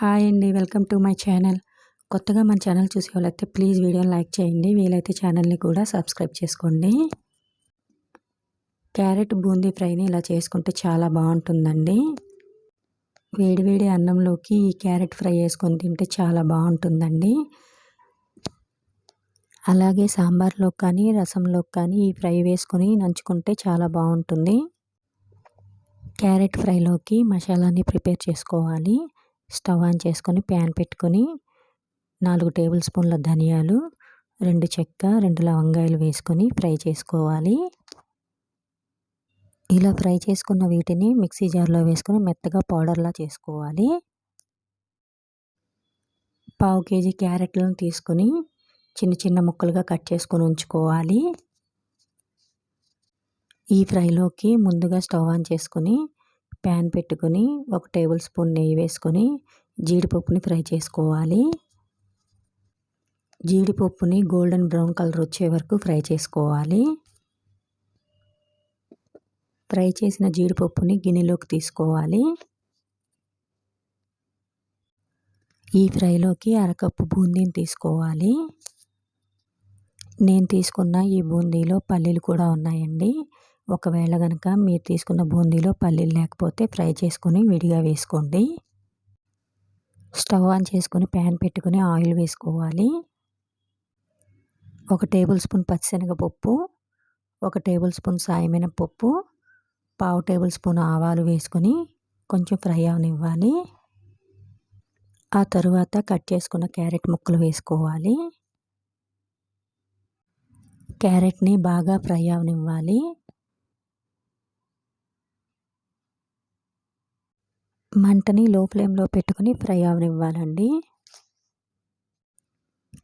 Hi అండి welcome to my channel. కొత్తగా మన ఛానల్ చూసే వాళ్ళైతే ప్లీజ్ వీడియోని లైక్ చేయండి వీలైతే ఛానల్ని కూడా సబ్స్క్రైబ్ చేసుకోండి. క్యారెట్ బూందీ ఫ్రైని ఇలా చేసుకుంటే చాలా బాగుంటుందండి. వేడివేడి అన్నంలోకి ఈ క్యారెట్ ఫ్రై వేసుకొని తింటే చాలా బాగుంటుందండి. అలాగే సాంబార్లో కానీ రసంలో కానీ ఈ ఫ్రై వేసుకొని నంచుకుంటే చాలా బాగుంటుంది. క్యారెట్ ఫ్రైలోకి మసాలాని ప్రిపేర్ చేసుకోవాలి. స్టవ్ ఆన్ చేసుకొని ప్యాన్ పెట్టుకొని నాలుగు టేబుల్ స్పూన్ల ధనియాలు రెండు చెక్క రెండు లవంగాయలు వేసుకొని ఫ్రై చేసుకోవాలి. ఇలా ఫ్రై చేసుకున్న వీటిని మిక్సీ జార్లో వేసుకొని మెత్తగా పౌడర్లా చేసుకోవాలి. పావు కేజీ క్యారెట్లను తీసుకొని చిన్న చిన్న ముక్కలుగా కట్ చేసుకొని ఉంచుకోవాలి. ఈ ఫ్రైలోకి ముందుగా స్టవ్ ఆన్ చేసుకొని ప్యాన్ పెట్టుకొని ఒక టేబుల్ స్పూన్ నెయ్యి వేసుకొని జీడిపప్పుని ఫ్రై చేసుకోవాలి. జీడిపప్పుని గోల్డెన్ బ్రౌన్ కలర్ వచ్చే వరకు ఫ్రై చేసుకోవాలి. ఫ్రై చేసిన జీడిపప్పుని గిన్నెలోకి తీసుకోవాలి. ఈ ఫ్రైలోకి అరకప్పు బూందీని తీసుకోవాలి. నేను తీసుకున్న ఈ బూందీలో పల్లీలు కూడా ఉన్నాయండి. ఒకవేళ కనుక మీరు తీసుకున్న బూందీలో పల్లీలు లేకపోతే ఫ్రై చేసుకొని విడిగా వేసుకోండి. స్టవ్ ఆన్ చేసుకొని ప్యాన్ పెట్టుకొని ఆయిల్ వేసుకోవాలి. ఒక టేబుల్ స్పూన్ పచ్చిశనగపప్పు ఒక టేబుల్ స్పూన్ సాయమినపప్పు పావు టేబుల్ స్పూన్ ఆవాలు వేసుకొని కొంచెం ఫ్రై అవనివ్వాలి. ఆ తరువాత కట్ చేసుకున్న క్యారెట్ ముక్కలు వేసుకోవాలి. క్యారెట్ని బాగా ఫ్రై అవనివ్వాలి. మంటని లో ఫ్లేమ్లో పెట్టుకుని ఫ్రై అవనివ్వాలండి.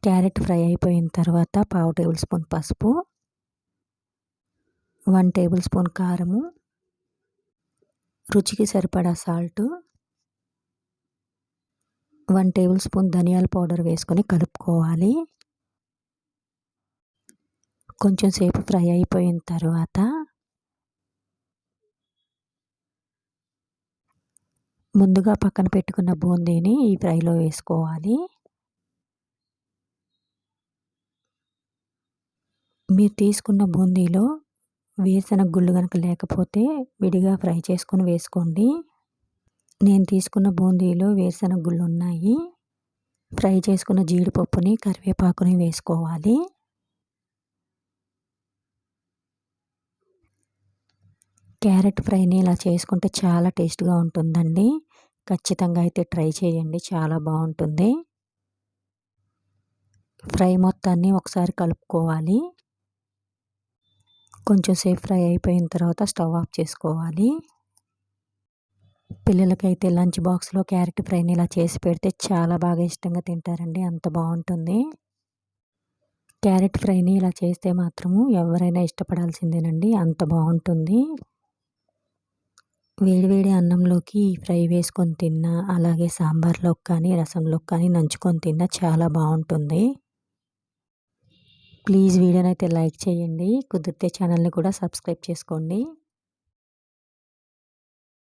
క్యారెట్ ఫ్రై అయిపోయిన తర్వాత పావు టేబుల్ స్పూన్ పసుపు వన్ టేబుల్ స్పూన్ కారము రుచికి సరిపడా సాల్ట్ వన్ టేబుల్ స్పూన్ ధనియాల పౌడర్ వేసుకొని కలుపుకోవాలి. కొంచెం సేపు ఫ్రై అయిపోయిన తర్వాత ముందుగా పక్కన పెట్టుకున్న బూందీని ఈ ఫ్రైలో వేసుకోవాలి. మీరు తీసుకున్న బూందీలో వేరుశనగ గుళ్ళు కనుక లేకపోతే విడిగా ఫ్రై చేసుకొని వేసుకోండి. నేను తీసుకున్న బూందీలో వేరుశనగ గుళ్ళు ఉన్నాయి. ఫ్రై చేసుకున్న జీడిపప్పుని కరివేపాకుని వేసుకోవాలి. క్యారెట్ ఫ్రైని ఇలా చేసుకుంటే చాలా టేస్ట్గా ఉంటుందండి. ఖచ్చితంగా అయితే ట్రై చేయండి. చాలా బాగుంటుంది. ఫ్రై మొత్తాన్ని ఒకసారి కలుపుకోవాలి. కొంచెం సేపు ఫ్రై అయిపోయిన తర్వాత స్టవ్ ఆఫ్ చేసుకోవాలి. పిల్లలకైతే లంచ్ బాక్స్లో క్యారెట్ ఫ్రైని ఇలా చేసి పెడితే చాలా బాగా ఇష్టంగా తింటారండి. అంత బాగుంటుంది. క్యారెట్ ఫ్రైని ఇలా చేస్తే మాత్రము ఎవరైనా ఇష్టపడాల్సిందేనండి. అంత బాగుంటుంది. వేడివేడి అన్నంలోకి ఫ్రై వేసుకొని తిన్నా అలాగే సాంబార్లోకి కానీ రసంలోకి కానీ నంచుకొని తిన్నా చాలా బాగుంటుంది. ప్లీజ్ వీడియోని అయితే లైక్ చేయండి. కుదిరితే ఛానల్ని కూడా సబ్స్క్రైబ్ చేసుకోండి.